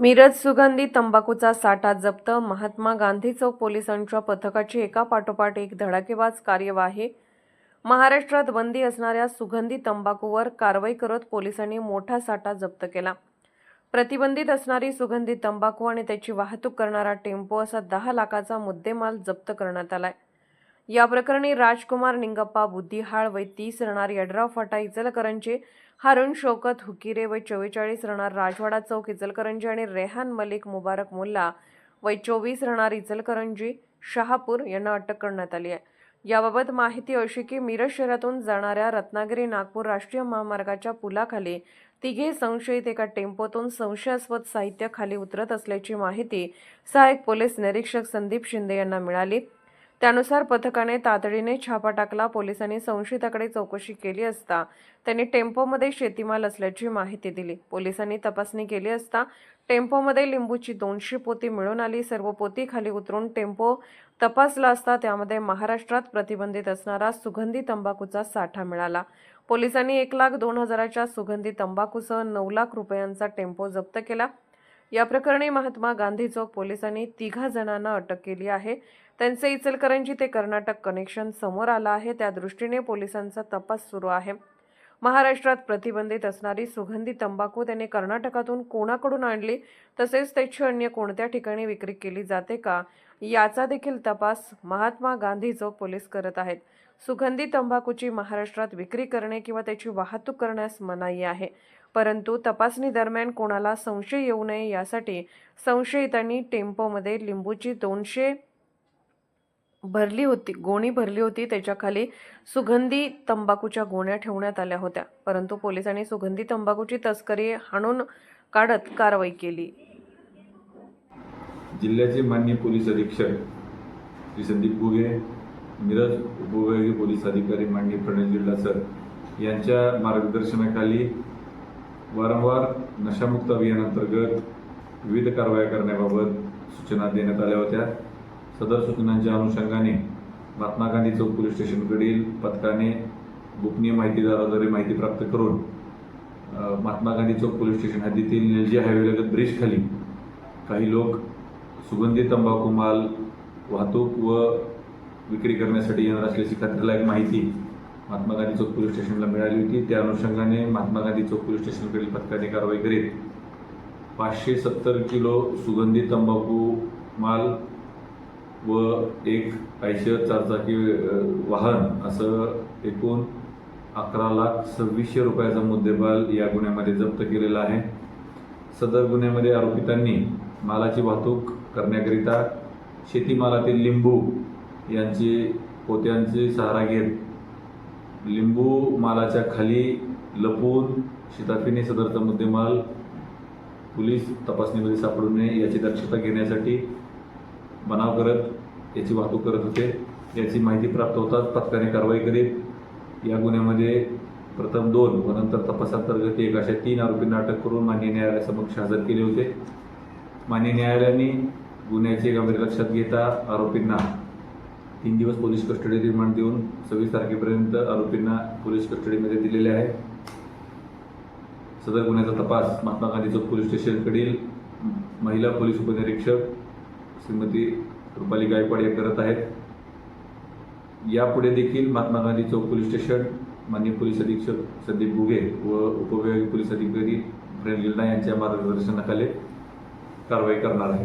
मिरज सुगंधी तंबाखूचा साठा जप्त. महात्मा गांधी चौक पोलिसांच्या पथकाची एका पाठोपाठ एक धडाकेबाज कार्यवाही. महाराष्ट्रात बंदी असणाऱ्या सुगंधी तंबाखूवर कारवाई करत पोलिसांनी मोठा साठा जप्त केला. प्रतिबंधित असणारी सुगंधी तंबाखू आणि त्याची वाहतूक करणारा टेम्पो असा दहा लाखाचा मुद्देमाल जप्त करण्यात आलाय. या प्रकरणी राजकुमार निंगप्पा बुद्धिहाळ वय तीस राहणार यड्राव फाटा इचलकरंजी हारुण शौकत हुकिरे वय चव्वेचाळीस राहणार राजवाडा चौक इचलकरंजी आणि रेहान मलिक मुबारक मुल्ला वय चोवीस राहणार इचलकरंजी शहापूर यांना अटक करण्यात आली आहे. याबाबत माहिती अशी की मिरज शहरातून जाणाऱ्या रत्नागिरी नागपूर राष्ट्रीय महामार्गाच्या पुलाखाली तिघे संशयित एका टेम्पोतून संशयास्पद साहित्य खाली उतरत असल्याची माहिती सहाय्यक पोलीस निरीक्षक संदीप शिंदे यांना मिळाली. त्यानुसार पथकाने तातडीने छापा टाकला पोलिसांनी संशयिताकडे चौकशी केली असता त्यांनी टेम्पोमध्ये शेतीमाल असल्याची माहिती दिली. पोलिसांनी तपासणी केली असता टेम्पोमध्ये लिंबूची दोनशे पोती मिळून आली. सर्व पोती खाली उतरून टेम्पो तपासला असता त्यामध्ये महाराष्ट्रात प्रतिबंधित असणारा सुगंधी तंबाखूचा साठा मिळाला. पोलिसांनी एक लाख दोन हजाराच्या सुगंधी तंबाखूसह नऊ लाख रुपयांचा टेम्पो जप्त केला. या प्रकरणी महात्मा गांधी चौक पोलिसांनी तिघा जणांना अटक केली आहे. त्यांचे इचलकरंजी ते कर्नाटक कनेक्शन समोर आलं आहे. त्या दृष्टीने पोलिसांचा तपास सुरू आहे. महाराष्ट्रात प्रतिबंधित असणारी सुगंधी तंबाखू त्याने कर्नाटकातून कोणाकडून आणली? तसेच त्याची अन्य कोणत्या ठिकाणी विक्री केली जाते का? याचा देखील तपास महात्मा गांधी चौक पोलीस करत आहेत. सुगंधी तंबाखूची महाराष्ट्रात विक्री करणे किंवा त्याची वाहतूक करण्यास मनाई आहे. परंतु तपासणी दरम्यान कोणाला संशय येऊ नये यासाठी संशयितांनी टेम्पोमध्ये लिंबूची दोनशे भरली होती गोणी भरली होती. त्याच्याखाली सुगंधी तंबाखूच्या गोण्या ठेवण्यात आल्या होत्या. परंतु पोलिसांनी सुगंधी तंबाखूची तस्करी हाणून काढत कारवाई केली. जिल्ह्याचे मान्य पोलीस अधीक्षक श्री संदीप गुगे मिरज उपविभागीय पोलीस अधिकारी माननीय प्रणय जिल्हा सर यांच्या मार्गदर्शनाखाली वारंवार नशामुक्त अभियानांतर्गत विविध कारवाया करण्याबाबत सूचना देण्यात आल्या होत्या. सदर सूचनांच्या अनुषंगाने महात्मा गांधी चौक पोलीस स्टेशनकडील पथकाने गोपनीय माहितीदाराद्वारे माहिती प्राप्त करून महात्मा गांधी चौक पोलीस स्टेशन हद्दीतील निलजी हायवेलगत ब्रिजखाली काही लोक सुगंधी तंबाखू माल वाहतूक व विक्री करण्यासाठी येणार असल्याची खात्रीलायक माहिती महात्मा गांधी चौक पोलीस स्टेशनला मिळाली होती. त्या अनुषंगाने महात्मा गांधी चौक पोलीस स्टेशनकडील पथकाने कारवाई करीत पाचशे सत्तर किलो सुगंधी तंबाखू माल व एक आयशर चारचाकी वाहन असं एकूण अकरा लाख सव्वीसशे रुपयाचा मुद्देमाल या गुन्ह्यामध्ये जप्त केलेला आहे. सदर गुन्ह्यामध्ये आरोपितांनी मालाची वाहतूक करण्याकरिता शेतीमालातील लिंबू यांची पोत्यांचे सहारा घेत लिंबू मालाच्या खाली लपून शिताफीने सदरचा मुद्देमाल पोलीस तपासणीमध्ये सापडू नये याची दक्षता घेण्यासाठी बनाव करत याची वाहतूक करत होते. याची माहिती प्राप्त होताच पथकाने कारवाई करीत या गुन्ह्यामध्ये प्रथम दोन व नंतर तपासांतर्गत एक अशा तीन आरोपींना अटक करून मान्य न्यायालयासमक्ष हजर केले होते. मान्य न्यायालयाने गुन्ह्याचे गंभीर लक्षात घेता आरोपींना तीन दिवस पोलीस कस्टडी रिमांड देऊन सव्वीस तारखेपर्यंत आरोपींना पोलीस कस्टडीमध्ये दिलेले आहे. सदर गुन्ह्याचा तपास महात्मा गांधी चौक पोलीस स्टेशनकडील महिला पोलीस उपनिरीक्षक श्रीमती रुपाली गायकवाड या करत आहेत. यापुढे देखील महात्मा गांधी चौक पोलीस स्टेशन माननीय पोलीस अधीक्षक संदीप गुगे व उपविभागीय पोलीस अधिकारी प्रेम गिल्डा यांच्या मार्गदर्शनाखाली कारवाई करणार आहे